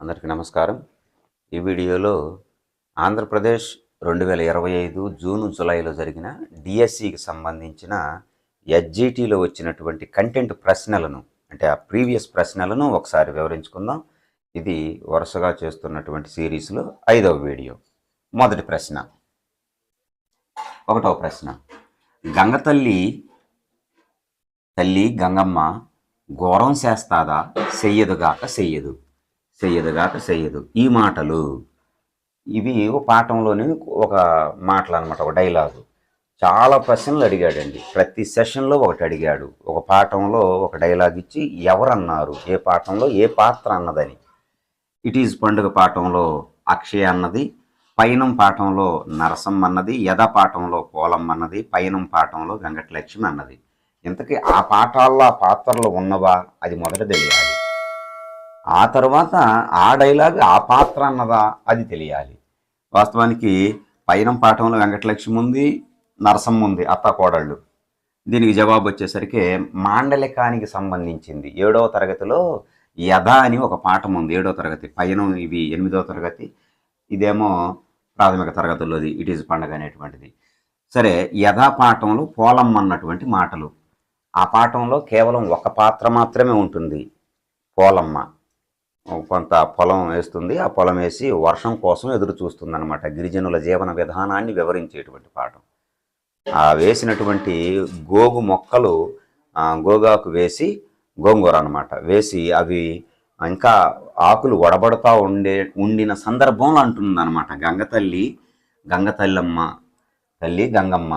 అందరికీ నమస్కారం. ఈ వీడియోలో ఆంధ్రప్రదేశ్ రెండు వేల ఇరవై ఐదు జూన్ జులైలో జరిగిన డిఎస్సికి సంబంధించిన ఎస్జిటిలో వచ్చినటువంటి కంటెంట్ ప్రశ్నలను అంటే ఆ ప్రీవియస్ ప్రశ్నలను ఒకసారి వివరించుకుందాం. ఇది వరుసగా చేస్తున్నటువంటి సిరీస్లో ఐదవ వీడియో. మొదటి ప్రశ్న. ఒకటవ ప్రశ్న. గంగతల్లి తల్లి గంగమ్మ ఘోరం చేస్తాదా? చెయ్యదుగాక చెయ్యదు. చెయ్యదుగాక చెయ్యదు. ఈ మాటలు ఇవి పాఠంలోని ఒక మాటలు అనమాట ఒక డైలాగు. చాలా ప్రశ్నలు అడిగాడండి. ప్రతి సెషన్లో ఒకటి అడిగాడు. ఒక పాఠంలో ఒక డైలాగ్ ఇచ్చి ఎవరన్నారు? ఏ పాఠంలో ఏ పాత్ర అన్నదని. ఇట్ ఈజ్ పండుగ పాఠంలో అక్షయ అన్నది పైనం పాఠంలో నరసమ్మ అన్నది యథ పాఠంలో పోలమ్మ అన్నది పైనం పాఠంలో వెంకటలక్ష్మి అన్నది. ఇంతకీ ఆ పాఠాల్లో ఆ పాత్రలు ఉన్నవా? అది మొదట తెలియాలి. ఆ తర్వాత ఆ డైలాగ్ ఆ పాత్ర అన్నదా అది తెలియాలి. వాస్తవానికి పైనం పాఠంలో వెంకటలక్ష్మి ఉంది నరసమ్మ ఉంది అత్త కోడళ్ళు. దీనికి జవాబు వచ్చేసరికి మాండలికానికి సంబంధించింది. ఏడవ తరగతిలో యథ అని ఒక పాఠం ఉంది ఏడవ తరగతి. పైన ఇవి ఎనిమిదవ తరగతి. ఇదేమో ప్రాథమిక తరగతుల్లోది ఇట్ ఈజ్ పండగ అనేటువంటిది. సరే యథా పాఠంలో పోలమ్మ అన్నటువంటి మాటలు. ఆ పాఠంలో కేవలం ఒక పాత్ర మాత్రమే ఉంటుంది పోలమ్మ. కొంత పొలం వేస్తుంది. ఆ పొలం వేసి వర్షం కోసం ఎదురు చూస్తుంది అనమాట గిరిజనుల జీవన విధానాన్ని వివరించేటువంటి పాఠం. ఆ వేసినటువంటి గోగు మొక్కలు గోగాకు వేసి గోంగూర అనమాట వేసి అవి ఇంకా ఆకులు వడబడతా ఉండే ఉండిన సందర్భంలో అంటుందన్నమాట. గంగతల్లి గంగతల్లమ్మ తల్లి గంగమ్మ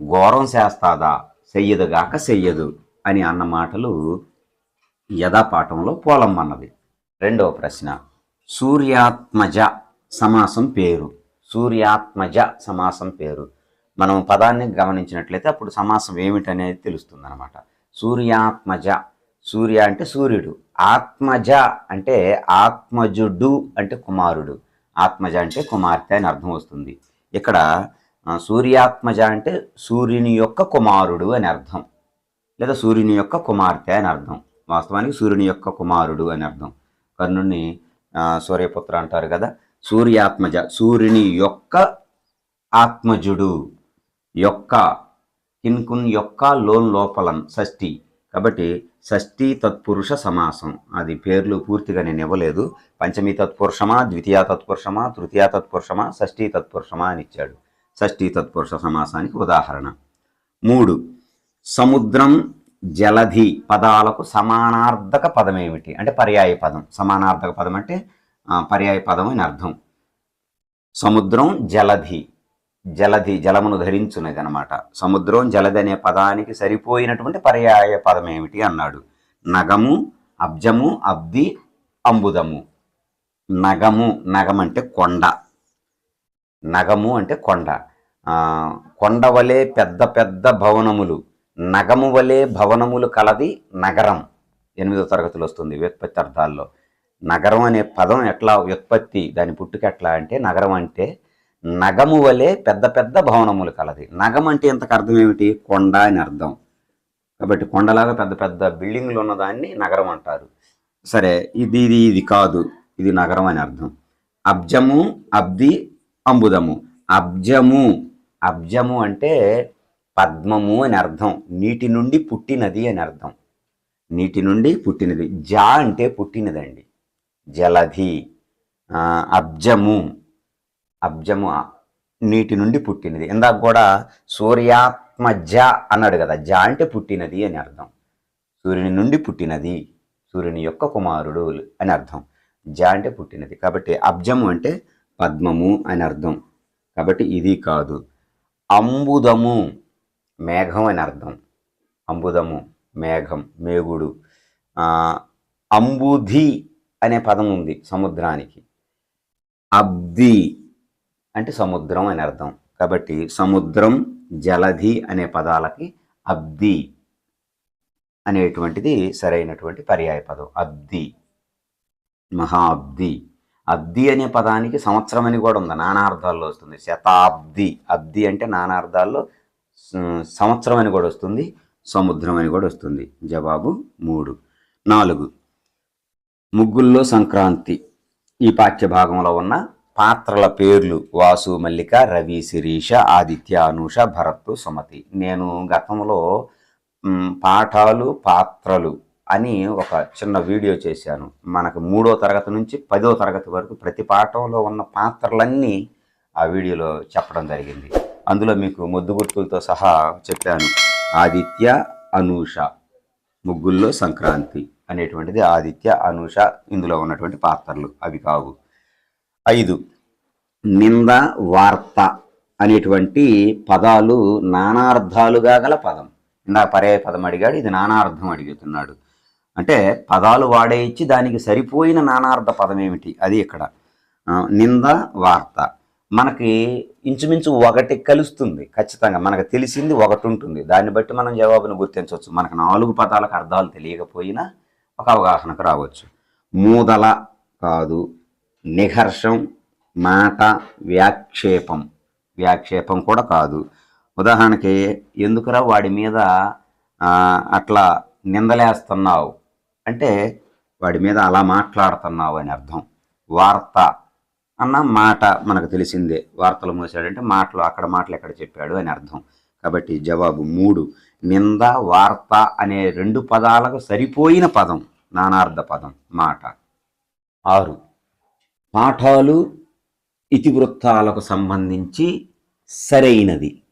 ఘోరం చేస్తాదా? చెయ్యదుగాక చెయ్యదు అని అన్న మాటలు యథాపాఠంలో పోలమ్మన్నది. రెండవ ప్రశ్న. సూర్యాత్మజ సమాసం పేరు. సూర్యాత్మజ సమాసం పేరు. మనం పదాన్ని గమనించినట్లయితే అప్పుడు సమాసం ఏమిటనేది తెలుస్తుంది అనమాట సూర్యాత్మజ. సూర్య అంటే సూర్యుడు. ఆత్మజ అంటే ఆత్మజుడు అంటే కుమారుడు. ఆత్మజ అంటే కుమార్తె అని అర్థం వస్తుంది. ఇక్కడ సూర్యాత్మజ అంటే సూర్యుని యొక్క కుమారుడు అని అర్థం. లేదా సూర్యుని యొక్క కుమార్తె అని అర్థం. వాస్తవానికి సూర్యుని యొక్క కుమారుడు అని అర్థం. కర్ణుని సూర్యపుత్ర అంటారు కదా సూర్యాత్మజ సూర్యుని యొక్క ఆత్మజుడు యొక్క కిన్కున్ యొక్క లోన్ లోపలం షష్ఠి. కాబట్టి షష్ఠి తత్పురుష సమాసం. అది పేర్లు పూర్తిగా నేను ఇవ్వలేదు. పంచమి తత్పురుషమా ద్వితీయ తత్పురుషమా తృతీయ తత్పురుషమా షష్ఠి తత్పురుషమా అని ఇచ్చాడు. షష్ఠి తత్పురుష సమాసానికి ఉదాహరణ. మూడు సముద్రం జలధి పదాలకు సమానార్థక పదం ఏమిటి అంటే పర్యాయ పదం. సమానార్థక పదం అంటే పర్యాయ పదం అని అర్థం. సముద్రం జలధి. జలధి జలమును ధరించున్నది అనమాట సముద్రం జలధి అనే పదానికి సరిపోయినటువంటి పర్యాయ పదం ఏమిటి అన్నాడు. నగము అబ్జము అబ్ది అంబుదము. నగము నగం అంటే కొండ. నగము అంటే కొండ. కొండవలే కొండ వలె పెద్ద పెద్ద భవనములు. నగము వలె భవనములు కలది నగరం. ఎనిమిదో తరగతిలో వస్తుంది వ్యుత్పత్తి అర్థాల్లో నగరం అనే పదం ఎట్లా వ్యుత్పత్తి దాని పుట్టుక ఎట్లా అంటే నగరం అంటే నగము వలె పెద్ద పెద్ద భవనములు కలది. నగం అంటే ఇంతకు అర్థం ఏమిటి? కొండ అని అర్థం. కాబట్టి కొండలాగా పెద్ద పెద్ద బిల్డింగ్లు ఉన్నదాన్ని నగరం అంటారు. సరే ఇది ఇది ఇది కాదు. ఇది నగరం అని అర్థం. అబ్జము అబ్ది అంబుదము. అబ్జము అబ్జము అంటే పద్మము అని అర్థం. నీటి నుండి పుట్టినది అని అర్థం. నీటి నుండి పుట్టినది. జా అంటే పుట్టినదండి. జలధి అబ్జము. అబ్జము నీటి నుండి పుట్టినది. ఇందాక కూడా సూర్యాత్మ జ అన్నాడు కదా. జ అంటే పుట్టినది అని అర్థం. సూర్యుని నుండి పుట్టినది. సూర్యుని యొక్క కుమారుడు అని అర్థం. జ అంటే పుట్టినది. కాబట్టి అబ్జము అంటే పద్మము అని అర్థం. కాబట్టి ఇది కాదు. అంబుదము. మేఘం అని అర్థం. అంబుదము మేఘం మేగుడు. అంబుధి అనే పదం ఉంది సముద్రానికి. అబ్ది అంటే సముద్రం అని అర్థం. కాబట్టి సముద్రం జలధి అనే పదాలకి అబ్ది అనేటువంటిది సరైనటువంటి పర్యాయ పదం. అబ్ది మహా అబ్ది అనే పదానికి సంవత్సరం అని కూడా ఉంది. నానార్థాల్లో వస్తుంది. శతాబ్ది. అబ్ది అంటే నానార్థాల్లో సంవత్సరం అని కూడా వస్తుంది సముద్రం అని కూడా వస్తుంది. జవాబు మూడు. నాలుగు. ముగ్గుల్లో సంక్రాంతి. ఈ పాఠ్యభాగంలో ఉన్న పాత్రల పేర్లు వాసు మల్లిక రవి శిరీష ఆదిత్య అనూష భరత్ సుమతి. నేను గతంలో పాఠాలు పాత్రలు అని ఒక చిన్న వీడియో చేశాను. మనకు మూడో తరగతి నుంచి పదో తరగతి వరకు ప్రతి పాఠంలో ఉన్న పాత్రలన్నీ ఆ వీడియోలో చెప్పడం జరిగింది. అందులో మీకు ముద్దు గుర్తులతో సహా చెప్పాను. ఆదిత్య అనూష ముగ్గుల్లో సంక్రాంతి అనేటువంటిది ఆదిత్య అనూష ఇందులో ఉన్నటువంటి పాత్రలు. అవి కావు. ఐదు. నింద వార్త అనేటువంటి పదాలు నానార్థాలుగా గల పదం. ఇందాక పర్యాయ పదం అడిగాడు ఇది నానార్థం అడుగుతున్నాడు. అంటే పదాలు వాడే ఇచ్చి దానికి సరిపోయిన నానార్థ పదం ఏమిటి? అది ఇక్కడ. నింద వార్త. మనకి ఇంచుమించు ఒకటి కలుస్తుంది ఖచ్చితంగా. మనకు తెలిసింది ఒకటి ఉంటుంది. దాన్ని బట్టి మనం జవాబును గుర్తించవచ్చు. మనకు నాలుగు పదాలకు అర్థాలు తెలియకపోయినా ఒక అవగాహనకు రావచ్చు. మూదల కాదు నిఘర్షం మాట వ్యాక్షేపం. వ్యాక్షేపం కూడా కాదు. ఉదాహరణకి ఎందుకురా వాడి మీద అట్లా నిందలేస్తున్నావు? అంటే వాడి మీద అలా మాట్లాడుతున్నావు అని అర్థం. వార్త. అన్న మాట మనకు తెలిసిందే. వార్తలు మోసాడంటే మాటలు అక్కడ మాటలు ఎక్కడ చెప్పాడు అని అర్థం. కాబట్టి జవాబు మూడు. నింద వార్త అనే రెండు పదాలకు సరిపోయిన పదం. నానార్థ పదం మాట. ఆరు. పాఠాలు ఇతివృత్తాలకు సంబంధించి సరైనది.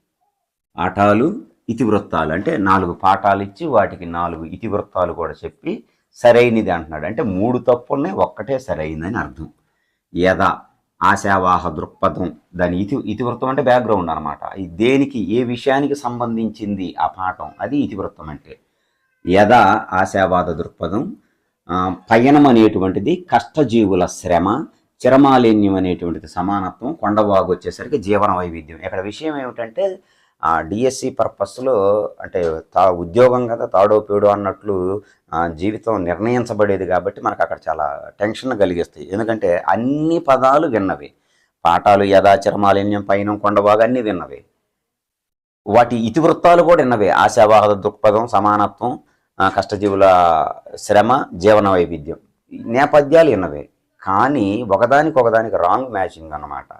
పాఠాలు ఇతివృత్తాలు అంటే నాలుగు పాఠాలు ఇచ్చి వాటికి నాలుగు ఇతివృత్తాలు కూడా చెప్పి సరైనది అంటున్నాడు. అంటే మూడు తప్పుల్ని ఒక్కటే సరైనదని అర్థం. యథ. ఆశావాహ దృక్పథం దాని ఇతి ఇతివృత్తం అంటే బ్యాక్గ్రౌండ్ అనమాట ఇది దేనికి ఏ విషయానికి సంబంధించింది ఆ పాఠం? అది ఇతివృత్తం అంటే. యదా ఆశావాద దృక్పథం పయనం అనేటువంటిది కష్టజీవుల శ్రమ చిరమాలిన్యం అనేటువంటిది సమానత్వం కొండవాగు వచ్చేసరికి జీవన వైవిధ్యం. ఇక్కడ విషయం ఏమిటంటే డిఎస్సి పర్పస్లో అంటే తా ఉద్యోగం కదా తాడో పేడో అన్నట్లు జీవితం నిర్ణయించబడేది కాబట్టి మనకు అక్కడ చాలా టెన్షన్ కలిగిస్తాయి. ఎందుకంటే అన్ని పదాలు విన్నవి. పాఠాలు యథాచరమాలిన్యం పైన కొండబాగా అన్నీ విన్నవి. వాటి ఇతివృత్తాలు కూడా విన్నవి. ఆశావాహ దృక్పథం సమానత్వం కష్టజీవుల శ్రమ జీవన వైవిధ్యం. నేపథ్యాలు విన్నవి. కానీ ఒకదానికి ఒకదానికి రాంగ్ మ్యాచింగ్ అన్నమాట.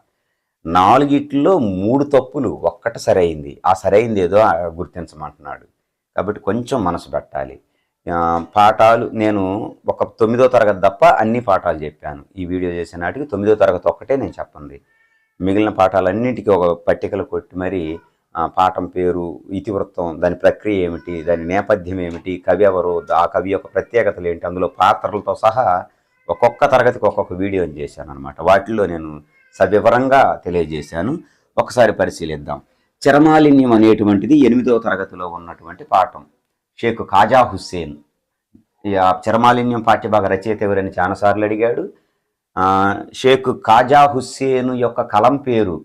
నాలుగిట్లో మూడు తప్పులు ఒక్కట సరైంది. ఆ సరైంది ఏదో గుర్తించమంటున్నాడు. కాబట్టి కొంచెం మనసు పెట్టాలి. పాఠాలు నేను ఒక తొమ్మిదో తరగతి తప్ప అన్ని పాఠాలు చెప్పాను. ఈ వీడియో చేసే నాటికి తొమ్మిదో తరగతి ఒక్కటే నేను చెప్పండి మిగిలిన పాఠాలన్నింటికి ఒక పట్టికలు కొట్టి మరి పాఠం పేరు ఇతివృత్తం దాని ప్రక్రియ ఏమిటి దాని నేపథ్యం ఏమిటి కవి ఎవరు ఆ కవి యొక్క ప్రత్యేకతలు ఏంటి అందులో పాత్రలతో సహా ఒక్కొక్క తరగతికి ఒక్కొక్క వీడియోని చేశాను అనమాట వాటిల్లో నేను సవివరంగా తెలియజేశాను. ఒకసారి పరిశీలిద్దాం. చిరమాలిన్యం అనేటువంటిది ఎనిమిదవ తరగతిలో ఉన్నటువంటి పాఠం. షేక్ ఖాజా హుస్సేన్. చిరమాలిన్యం పాఠ్యభాగ రచయిత ఎవరని చాలాసార్లు అడిగాడు. షేక్ ఖాజా హుస్సేన్ యొక్క కలం పేరు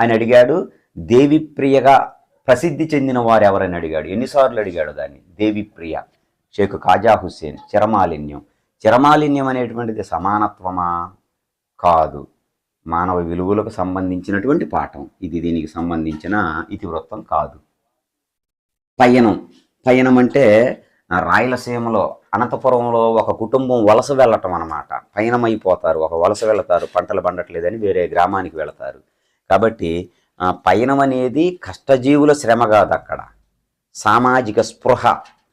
అని అడిగాడు. దేవిప్రియగా ప్రసిద్ధి చెందిన వారు ఎవరని అడిగాడు. ఎన్నిసార్లు అడిగాడు దాన్ని? దేవిప్రియ. షేక్ ఖాజా హుస్సేన్. చిరమాలిన్యం. చిరమాలిన్యం అనేటువంటిది సమానత్వమా? కాదు. మానవ విలువలకు సంబంధించినటువంటి పాఠం. ఇది దీనికి సంబంధించిన ఇతివృత్తం కాదు. పయనం. పయనం అంటే రాయలసీమలో అనంతపురంలో ఒక కుటుంబం వలస వెళ్ళటం అనమాట పయనం అయిపోతారు ఒక వలస వెళతారు. పంటలు పండట్లేదని వేరే గ్రామానికి వెళతారు. కాబట్టి పయనం అనేది కష్టజీవుల శ్రమ కాదు అక్కడ. సామాజిక స్పృహ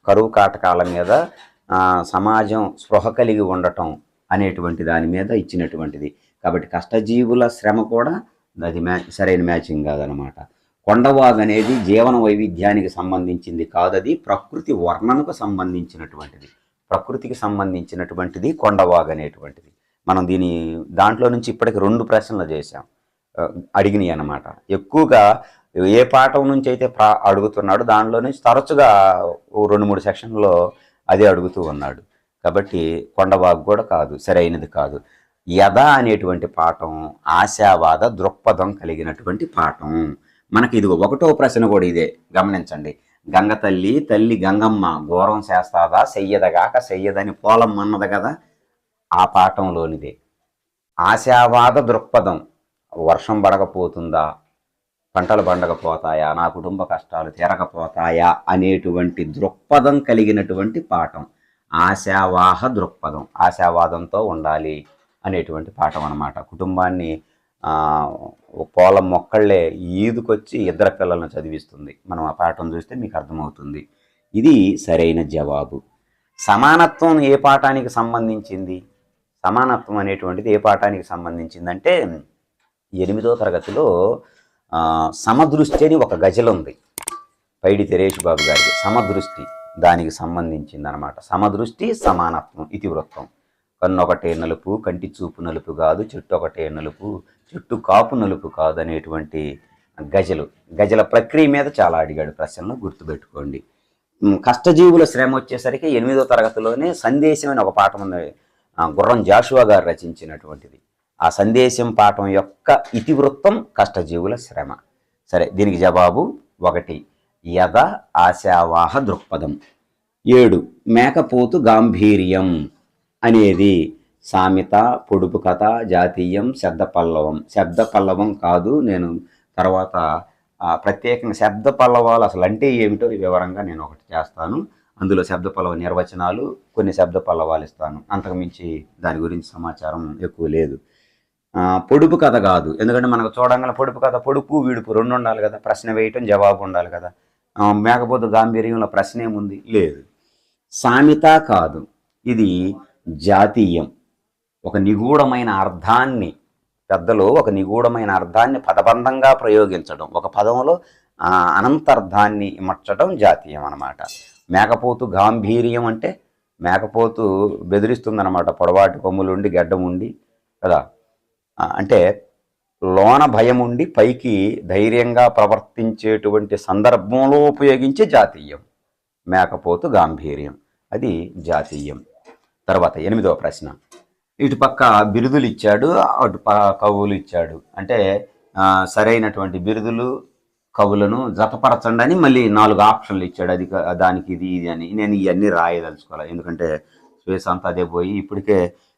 కరువు కాటకాల మీద సమాజం స్పృహ కలిగి ఉండటం అనేటువంటి దాని మీద ఇచ్చినటువంటిది. కాబట్టి కష్టజీవుల శ్రమ కూడా అది మ్యా సరైన మ్యాచింగ్ కాదనమాట కొండవాగ్ అనేది జీవన వైవిధ్యానికి సంబంధించింది కాదది ప్రకృతి వర్ణనకు సంబంధించినటువంటిది. ప్రకృతికి సంబంధించినటువంటిది కొండవాగ్ అనేటువంటిది. మనం దీని దాంట్లో నుంచి ఇప్పటికి రెండు ప్రశ్నలు చేశాం. అడిగినాయి అన్నమాట. ఎక్కువగా ఏ పాఠం నుంచి అయితే ప్రా అడుగుతున్నాడో దానిలో నుంచి తరచుగా రెండు మూడు సెక్షన్లో అదే అడుగుతూ ఉన్నాడు. కాబట్టి కొండవాగు కూడా కాదు సరైనది కాదు. యథ అనేటువంటి పాఠం ఆశావాద దృక్పథం కలిగినటువంటి పాఠం. మనకి ఇది ఒకటో ప్రశ్న కూడా ఇదే గమనించండి. గంగ తల్లి తల్లి గంగమ్మ ఘోరం చేస్తాదా చెయ్యదగాక చెయ్యదని పోలమ్మన్నది కదా ఆ పాఠంలోనిదే. ఆశావాద దృక్పథం వర్షం పడకపోతుందా పంటలు పండకపోతాయా నా కుటుంబ కష్టాలు తీరకపోతాయా అనేటువంటి దృక్పథం కలిగినటువంటి పాఠం. ఆశావాహ దృక్పథం ఆశావాదంతో ఉండాలి. అనేటువంటి పాఠం అనమాట కుటుంబాన్ని పోల పోలం మొక్కళ్ళే ఈదుకొచ్చి ఇద్దరు పిల్లలను చదివిస్తుంది. మనం ఆ పాఠం చూస్తే మీకు అర్థమవుతుంది. ఇది సరైన జవాబు. సమానత్వం ఏ పాఠానికి సంబంధించింది? సమానత్వం అనేటువంటిది ఏ పాఠానికి సంబంధించిందంటే ఎనిమిదో తరగతిలో సమదృష్టి అని ఒక గజలు ఉంది. పైడి తెరేష్ బాబు గారికి సమదృష్టి దానికి సంబంధించింది అనమాట సమదృష్టి సమానత్వం ఇతివృత్తం. కన్ను ఒకటే నలుపు కంటి చూపు నలుపు కాదు చెట్టు ఒకటే నలుపు చెట్టు కాపు నలుపు కాదు అనేటువంటి గజలు. గజల ప్రక్రియ మీద చాలా అడిగాడు ప్రశ్నలు గుర్తుపెట్టుకోండి. కష్టజీవుల శ్రమ వచ్చేసరికి ఎనిమిదో తరగతిలోనే సందేశం అని ఒక పాఠం ఉంది. గుర్రం జాషువా గారు రచించినటువంటిది. ఆ సందేశం పాఠం యొక్క ఇతివృత్తం కష్టజీవుల శ్రమ. సరే దీనికి జవాబు ఒకటి. యథ ఆశావాహ దృక్పథం. ఏడు. మేకపోతు గాంభీర్యం. అనేది సామెత పొడుపు కథ జాతీయం శబ్ద పల్లవం శబ్ద పల్లవం కాదు నేను తర్వాత ప్రత్యేకంగా శబ్ద పల్లవాలు అసలు అంటే ఏమిటో వివరంగా నేను ఒకటి చేస్తాను. అందులో శబ్ద పల్లవ నిర్వచనాలు కొన్ని శబ్ద పల్లవాలు ఇస్తాను అంతకుమించి దాని గురించి సమాచారం ఎక్కువ లేదు. పొడుపు కథ కాదు. ఎందుకంటే మనకు చూడంగానే పొడుపు కథ పొడుపు విడుపు రెండు ఉండాలి కదా. ప్రశ్న వేయటం జవాబు ఉండాలి కదా. మేకపోతే గాంభీర్యంలో ప్రశ్న ఏముంది? లేదు. సామెత కాదు. ఇది జాతీయం. ఒక నిగూఢమైన అర్థాన్ని పెద్దలు ఒక నిగూఢమైన అర్థాన్ని పదబంధంగా ప్రయోగించడం ఒక పదంలో అనంతర్థాన్ని ఇమర్చడం జాతీయం అన్నమాట. మేకపోతు గాంభీర్యం అంటే మేకపోతు బెదిరిస్తుందన్నమాట. పొడవాటి కొమ్ములుండి గడ్డం ఉండి కదా అంటే లోన భయం ఉండి పైకి ధైర్యంగా ప్రవర్తించేటువంటి సందర్భంలో ఉపయోగించే జాతీయం. మేకపోతు గాంభీర్యం. అది జాతీయం. తర్వాత ఎనిమిదవ ప్రశ్న. ఇటు పక్క బిరుదులు ఇచ్చాడు అటు ప కవులు ఇచ్చాడు అంటే సరైనటువంటి బిరుదులు కవులను జతపరచండి అని మళ్ళీ నాలుగు ఆప్షన్లు ఇచ్చాడు అది దానికి ఇది ఇది అని. నేను ఇవన్నీ రాయదలుచుకోవాలి? ఎందుకంటే స్పేస్ అంతా అదే పోయి ఇప్పటికే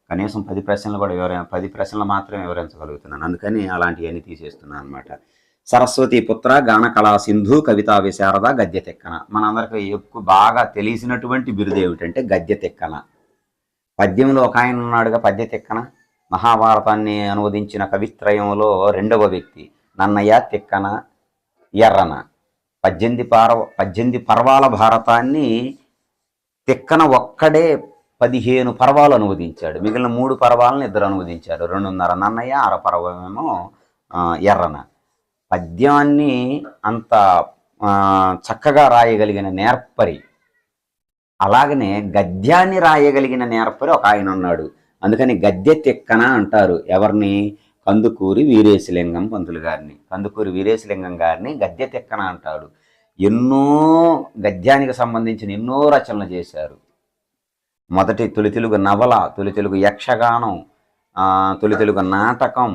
కనీసం పది ప్రశ్నలు కూడా వివర పది ప్రశ్నలు మాత్రమే వివరించగలుగుతున్నాను. అందుకని అలాంటివన్నీ తీసేస్తున్నాను అనమాట సరస్వతి పుత్ర గానకళా సింధు కవితా విశారద గద్య తెక్కన మనందరికీ ఎక్కువ బాగా తెలిసినటువంటి బిరుదు ఏమిటంటే గద్య తెక్కన పద్యంలో ఒక ఆయన ఉన్నాడుగా పద్య తిక్కన. మహాభారతాన్ని అనువదించిన కవిత్రయంలో రెండవ వ్యక్తి నన్నయ్య తిక్కన ఎర్రన. పద్దెనిమిది పార్వ పద్దెనిమిది పర్వాల భారతాన్ని తిక్కన ఒక్కడే పదిహేను పర్వాలు అనువదించాడు. మిగిలిన మూడు పర్వాలను ఇద్దరు అనువదించాడు రెండున్నర నన్నయ్య అర పర్వమేమో ఎర్రన. పద్యాన్ని అంత చక్కగా రాయగలిగిన నేర్పరి అలాగనే గద్యాన్ని రాయగలిగిన నేర్పరి ఒక ఆయన ఉన్నాడు. అందుకని గద్య తిక్కన అంటారు. ఎవరిని? కందుకూరి వీరేశలింగం పంతులు గారిని. కందుకూరి వీరేశలింగం గారిని గద్య తిక్కన అంటాడు. ఎన్నో గద్యానికి సంబంధించిన ఎన్నో రచనలు చేశారు. మొదటి తొలి తెలుగు నవల తొలి తెలుగు యక్షగానం తొలి తెలుగు నాటకం.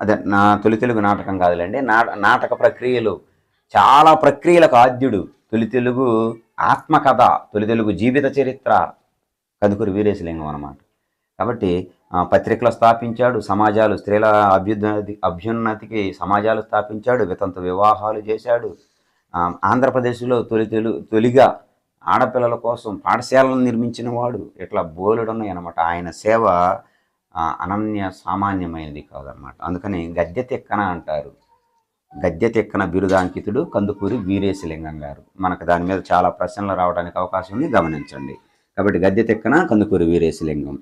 అదే నా తొలి తెలుగు నాటకం కాదులేండి నాటక ప్రక్రియలు. చాలా ప్రక్రియలకు ఆద్యుడు. తొలి తెలుగు ఆత్మకథ తొలి తెలుగు జీవిత చరిత్ర కదుకూరి వీరేశలింగం అనమాట కాబట్టి పత్రికలు స్థాపించాడు సమాజాలు స్త్రీల అభ్యున్నతి అభ్యున్నతికి సమాజాలు స్థాపించాడు వితంత వివాహాలు చేశాడు. ఆంధ్రప్రదేశ్లో తొలి తెలు తొలిగా ఆడపిల్లల కోసం పాఠశాలను నిర్మించిన వాడు ఇట్లా బోలెడు అనమాట ఆయన సేవ అనన్య సామాన్యమైనది కాదనమాట అందుకని గద్దె తిక్కన అంటారు. గద్యతెక్కన బిరుదాంకితుడు కందుకూరి వీరేశలింగం గారు. మనకు దాని మీద చాలా ప్రశ్నలు రావడానికి అవకాశం ఉంది గమనించండి. కాబట్టి గద్యతెక్కన కందుకూరి వీరేశలింగం.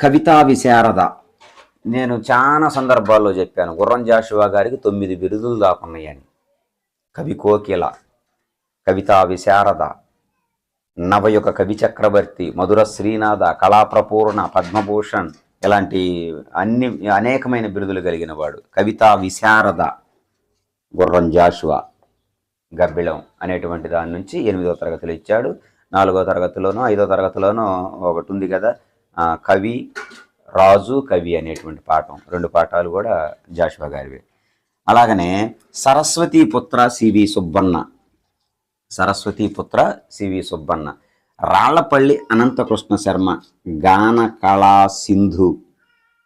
కవితా విశారద. నేను చాలా సందర్భాల్లో చెప్పాను గుర్రం జాషువా గారికి తొమ్మిది బిరుదులు దాకున్నాయని. కవి కోకిల కవితా విశారద నవయుగ కవి చక్రవర్తి మధుర శ్రీనాథ కళాప్రపూర్ణ పద్మభూషణ్ ఇలాంటి అన్ని అనేకమైన బిరుదులు కలిగిన వాడు. కవితా విశారద గుర్రం జాషువా గబ్బిళం అనేటువంటి దాని నుంచి ఎనిమిదో తరగతిలో ఇచ్చాడు. నాలుగో తరగతిలోనో ఐదో తరగతిలోనో ఒకటి ఉంది కదా కవి రాజు కవి అనేటువంటి పాఠం. రెండు పాఠాలు కూడా జాషువా గారివే. అలాగనే సరస్వతి పుత్ర సివి సుబ్బన్న. సరస్వతి పుత్ర సివి సుబ్బన్న. రాళ్ళపల్లి అనంతకృష్ణ శర్మ గాన కళా సింధు.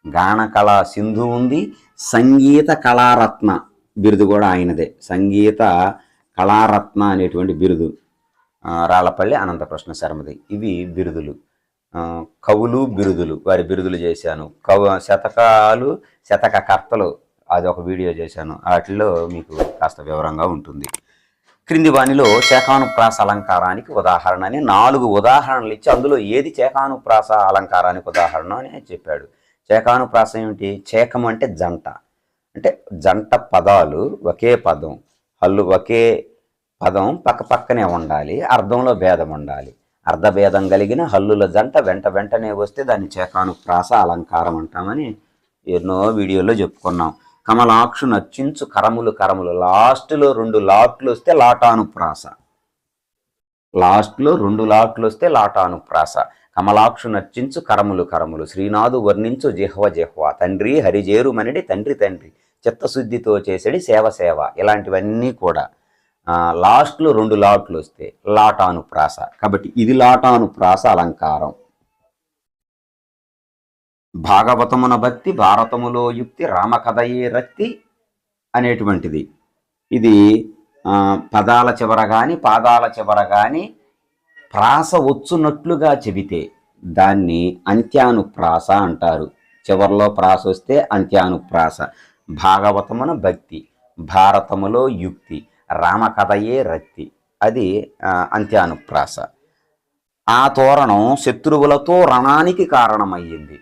గాన కళా సింధు ఉంది సంగీత కళారత్న బిరుదు కూడా ఆయనదే. సంగీత కళారత్న అనేటువంటి బిరుదు రాళ్ళపల్లి అనంతకృష్ణ శర్మది. ఇవి బిరుదులు. కవులు బిరుదులు. వారి బిరుదులు చేశాను. కవు శతకాలు శతక కర్తలు అది ఒక వీడియో చేశాను. వాటిలో మీకు కాస్త వివరంగా ఉంటుంది. క్రింది వాణిలో చేకానుప్రాస అలంకారానికి ఉదాహరణ అని నాలుగు ఉదాహరణలు ఇచ్చి అందులో ఏది చేకానుప్రాస అలంకారానికి ఉదాహరణ అని చెప్పాడు. చేకానుప్రాస ఏమిటి? చేకం అంటే జంట. అంటే జంట పదాలు ఒకే పదం. హల్లు ఒకే పదం పక్క పక్కనే ఉండాలి. అర్థంలో భేదం ఉండాలి. అర్ధభేదం కలిగిన హల్లుల జంట వెంట వెంటనే వస్తే దాన్ని చేకానుప్రాస అలంకారం అంటామని ఎన్నో వీడియోలో చెప్పుకున్నాం. కమలాక్షు నచ్చించు కరములు కరములు. లాస్ట్లో రెండు లాట్లు వస్తే లాటానుప్రాస. లాస్ట్లో రెండు లాట్లు వస్తే లాటానుప్రాస. కమలాక్షు నర్చించు కరములు కరములు. శ్రీనాథు వర్ణించు జిహ్వ జిహ్వ. తండ్రి హరిజేరుమనిడి తండ్రి తండ్రి. చిత్తశుద్ధితో చేసేది సేవ సేవ. ఇలాంటివన్నీ కూడా. లాస్ట్లో రెండు లాట్లు వస్తే లాటానుప్రాస. కాబట్టి ఇది లాటానుప్రాస అలంకారం. భాగవతమున భక్తి భారతములో యుక్తి రామకథయే రక్తి అనేటువంటిది. ఇది పదాల చివర కానీ పాదాల చివర కానీ ప్రాస వచ్చునట్లుగా చెబితే దాన్ని అంత్యానుప్రాస అంటారు. చివరిలో ప్రాస వస్తే అంత్యానుప్రాస. భాగవతమున భక్తి భారతములో యుక్తి రామకథయే రక్తి. అది అంత్యానుప్రాస. ఆ తోరణం శత్రువులతో రణానికి కారణమయ్యింది.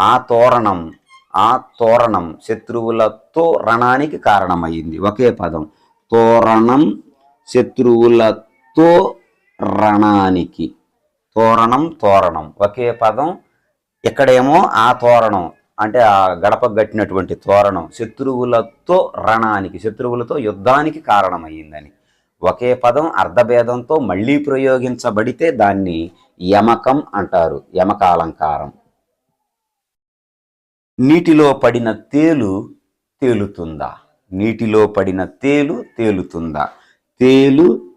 ఆ తోరణం ఆ తోరణం శత్రువులతో రణానికి కారణమయ్యింది ఒకే పదం. తోరణం శత్రువులతో రణానికి. తోరణం తోరణం. ఒకే పదం. ఇక్కడేమో ఆ తోరణం అంటే ఆ గడప కట్టినటువంటి తోరణం శత్రువులతో రణానికి శత్రువులతో యుద్ధానికి కారణమయ్యిందని ఒకే పదం అర్ధభేదంతో మళ్ళీ ప్రయోగించబడితే దాన్ని యమకం అంటారు. యమకాలంకారం. నీటిలో పడిన తేలు తేలుతుందా? నీటిలో పడిన తేలు తేలుతుందా? తేలు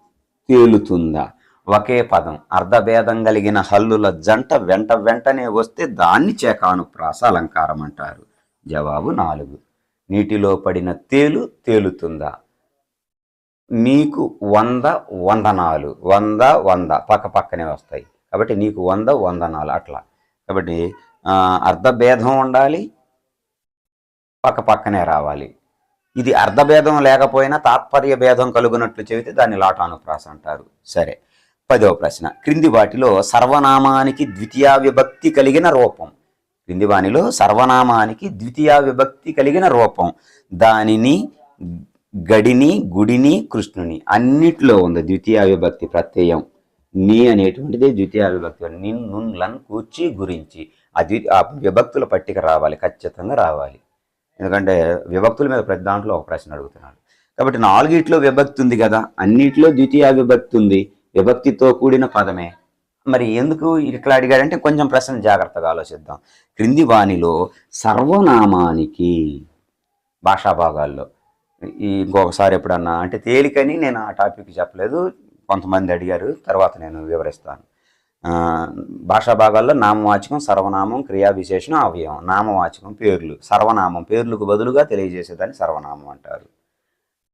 తేలుతుందా? ఒకే పదం. అర్ధభేదం కలిగిన హల్లుల జంట వెంట వెంటనే వస్తే దాన్ని చేకానుప్రాస అలంకారం అంటారు. జవాబు నాలుగు. నీటిలో పడిన తేలు తేలుతుందా? నీకు వంద వందనాలు. వంద వంద. పక్క పక్కనే వస్తాయి. కాబట్టి నీకు వంద వందనాలు. అట్లా. కాబట్టి అర్ధభేదం ఉండాలి పక్క పక్కనే రావాలి. ఇది అర్ధభేదం లేకపోయినా తాత్పర్య భేదం కలుగునట్లు చెబితే దాన్ని లాటానుప్రాస అంటారు. సరే పదవ ప్రశ్న. క్రింది వాటిలో సర్వనామానికి ద్వితీయ విభక్తి కలిగిన రూపం. క్రింది వానిలో సర్వనామానికి ద్వితీయ విభక్తి కలిగిన రూపం. దానిని గడిని గుడిని కృష్ణుని అన్నిట్లో ఉంది ద్వితీయ విభక్తి ప్రత్యయం. నీ అనేటువంటిది ద్వితీయ విభక్తి నిన్ను కూర్చి గురించి. అది ఆ విభక్తుల పట్టిక రావాలి ఖచ్చితంగా రావాలి. ఎందుకంటే విభక్తుల మీద ప్రతి దాంట్లో ఒక ప్రశ్న అడుగుతున్నాడు. కాబట్టి నాలుగిట్లో విభక్తి ఉంది కదా అన్నిట్లో ద్వితీయ విభక్తి ఉంది విభక్తితో కూడిన పదమే. మరి ఎందుకు ఇట్లా అడిగాడంటే కొంచెం ప్రశ్న జాగ్రత్తగా ఆలోచిద్దాం. క్రింది వాణిలో సర్వనామానికి భాషా భాగాల్లో ఈ ఇంకొకసారి ఎప్పుడన్నా అంటే తేలికని నేను ఆ టాపిక్ చెప్పలేదు కొంతమంది అడిగారు తర్వాత నేను వివరిస్తాను. భాషా భాగాల్లో నామవాచకం సర్వనామం క్రియా విశేషణం అవయవం. నామవాచకం పేర్లు. సర్వనామం పేర్లకు బదులుగా తెలియజేసేదాన్ని సర్వనామం అంటారు.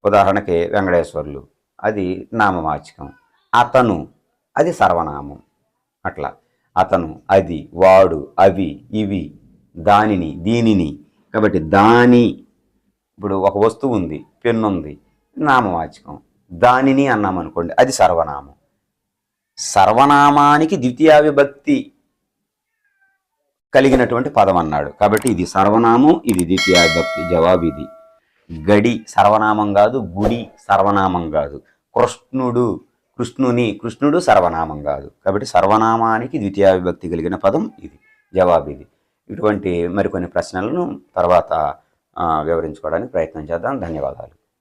ఉదాహరణకి వెంకటేశ్వర్లు. అది నామవాచకం. అతను అది సర్వనామం. అట్లా. అతను అది వాడు అవి ఇవి దానిని దీనిని. కాబట్టి దాని ఇప్పుడు ఒక వస్తువు ఉంది పెన్ను ఉంది నామవాచకం. దానిని అన్నామనుకోండి అది సర్వనామం. సర్వనామానికి ద్వితీయ విభక్తి కలిగినటువంటి పదం అన్నాడు కాబట్టి ఇది సర్వనామం ఇది ద్వితీయ విభక్తి జవాబు ఇది గడి సర్వనామం కాదు గుడి సర్వనామం కాదు. కృష్ణుడు కృష్ణుని కృష్ణుడు సర్వనామం కాదు. కాబట్టి సర్వనామానికి ద్వితీయ విభక్తి కలిగిన పదం ఇది జవాబు ఇది ఇటువంటి మరికొన్ని ప్రశ్నలను తర్వాత వివరించుకోవడానికి ప్రయత్నం చేద్దాం. ధన్యవాదాలు.